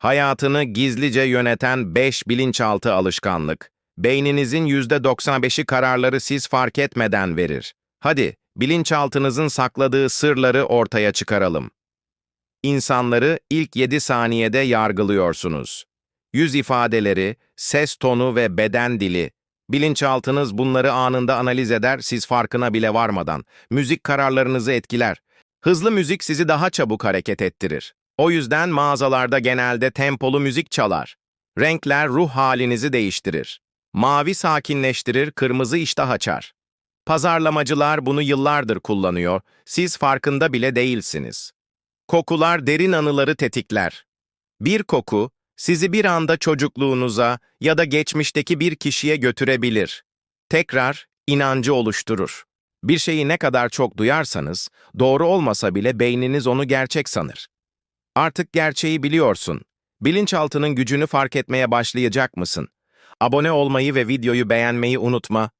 Hayatını gizlice yöneten 5 bilinçaltı alışkanlık. Beyninizin %95'i kararları siz fark etmeden verir. Hadi, bilinçaltınızın sakladığı sırları ortaya çıkaralım. İnsanları ilk 7 saniyede yargılıyorsunuz. Yüz ifadeleri, ses tonu ve beden dili. Bilinçaltınız bunları anında analiz eder, siz farkına bile varmadan. Müzik kararlarınızı etkiler. Hızlı müzik sizi daha çabuk hareket ettirir. O yüzden mağazalarda genelde tempolu müzik çalar. Renkler ruh halinizi değiştirir. Mavi sakinleştirir, kırmızı iştah açar. Pazarlamacılar bunu yıllardır kullanıyor, siz farkında bile değilsiniz. Kokular derin anıları tetikler. Bir koku, sizi bir anda çocukluğunuza ya da geçmişteki bir kişiye götürebilir. Tekrar inancı oluşturur. Bir şeyi ne kadar çok duyarsanız, doğru olmasa bile beyniniz onu gerçek sanır. Artık gerçeği biliyorsun. Bilinçaltının gücünü fark etmeye başlayacak mısın? Abone olmayı ve videoyu beğenmeyi unutma.